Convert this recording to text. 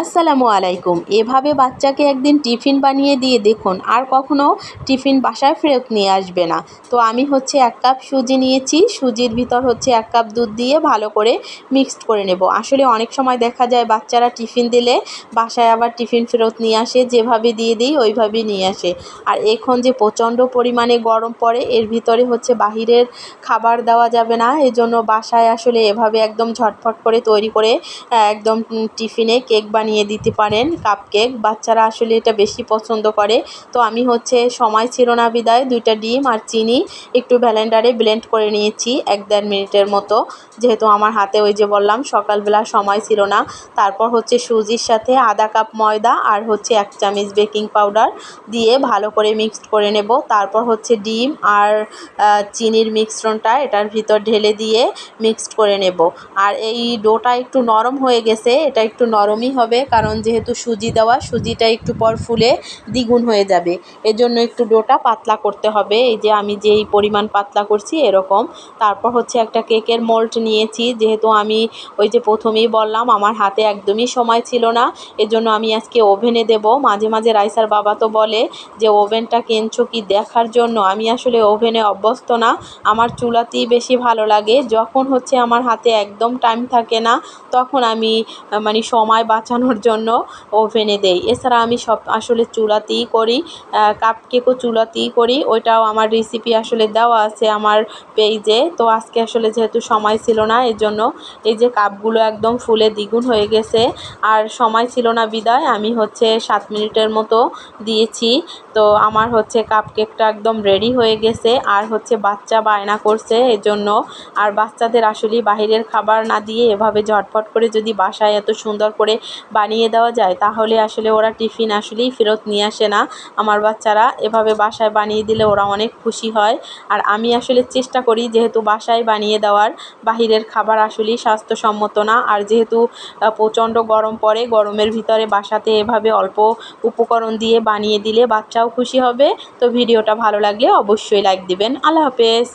আসসালামু আলাইকুম। এভাবে বাচ্চাকে একদিন টিফিন বানিয়ে দিয়ে দেখুন, আর কখনো টিফিন বাসায় ফেরত নিয়ে আসবে না। তো আমি হচ্ছে এক কাপ সুজি নিয়েছি, সুজির ভিতর হচ্ছে এক কাপ দুধ দিয়ে ভালো করে মিক্সড করে নেব। আসলে অনেক সময় দেখা যায় বাচ্চারা টিফিন দিলে বাসায় আবার টিফিন ফেরত নিয়ে আসে, যেভাবে দিয়ে দিই ওইভাবেই নিয়ে আসে। আর এখন যে প্রচণ্ড পরিমাণে গরম পড়ে, এর ভিতরে হচ্ছে বাহিরের খাবার দেওয়া যাবে না। এজন্য বাসায় আসলে এভাবে একদম ঝটফট করে তৈরি করে একদম টিফিনে কেক বানিয়ে দিতে পারেন কাপ কেক বাচ্চারা আসলে এটা বেশি পছন্দ করে। তো আমি হচ্ছে, সময় ছিল না বিদায়, দুইটা ডিম আর চিনি একটু ব্যালেন্ডারে ব্লেন্ড করে নিয়েছি এক দেড় মিনিটের মতো। যেহেতু আমার হাতে ওই যে বললাম, সকালবেলা সময় ছিল না। তারপর হচ্ছে সুজির সাথে আধা কাপ ময়দা আর হচ্ছে এক চামচ বেকিং পাউডার দিয়ে ভালো করে মিক্সড করে নেব। তারপর হচ্ছে ডিম আর চিনির মিশ্রণটা এটার ভিতর ঢেলে দিয়ে মিক্সড করে নেব। আর এই ডোটা একটু নরম হয়ে গেছে, এটা একটু নরমই হবে হবে, কারণ যেহেতু সুজি দেওয়া, সুজিটা একটু পর ফুলে দ্বিগুণ হয়ে যাবে। এজন্য একটু ডোটা পাতলা করতে হবে। এই যে আমি যেই পরিমাণ পাতলা করছি এরকম। তারপর হচ্ছে একটা কেকের মোল্ড নিয়েছি। যেহেতু আমি ওই যে প্রথমেই বললাম, আমার হাতে একদমই সময় ছিল না। এজন্য আমি আজকে ওভেনে দেব। মাঝে মাঝে রাইসার বাবা তো বলে যে, ওভেনটা কিনছো কি দেখার জন্য? আমি আসলে ওভেনে অভ্যস্ত না। আমার চুলাতেই বেশি ভালো লাগে। যখন হচ্ছে আমার হাতে একদম টাইম থাকে না, তখন আমি মানে সময় বাঁচানো বানানোর জন্য ওভেনে দেই। এছাড়া আমি সব আসলে চুলাতেই করি কাপ কেকও চুলাতেই করি। ওইটাও আমার রেসিপি আসলে দেওয়া আছে আমার পেজে তো আজকে আসলে যেহেতু সময় ছিল না এর জন্য এই যে কাপগুলো একদম ফুলে দ্বিগুণ হয়ে গেছে। আর সময় ছিল না বিদায়, আমি হচ্ছে সাত মিনিটের মতো দিয়েছি। তো আমার হচ্ছে কাপ কেকটা একদম রেডি হয়ে গেছে। আর হচ্ছে বাচ্চা বায়না করছে এর জন্য আর বাচ্চাদের আসলে বাহিরের খাবার না দিয়ে এভাবে ঝটফট করে যদি বাসায় এত সুন্দর করে বানিয়ে দেওয়া যায়, তাহলে আসলে ওরা টিফিন আসলেই ফেরত নিয়ে আসে না। আমার বাচ্চারা এভাবে বাসায় বানিয়ে দিলে ওরা অনেক খুশি হয়। আর আমি আসলে চেষ্টা করি যেহেতু বাসায় বানিয়ে দেওয়ার, বাহিরের খাবার আসলেই স্বাস্থ্যসম্মত না। আর যেহেতু প্রচণ্ড গরম পড়ে, গরমের ভিতরে বাসাতে এভাবে অল্প উপকরণ দিয়ে বানিয়ে দিলে বাচ্চাও খুশি হবে। তো ভিডিওটা ভালো লাগলে অবশ্যই লাইক দিবেন। আল্লাহ হাফেজ।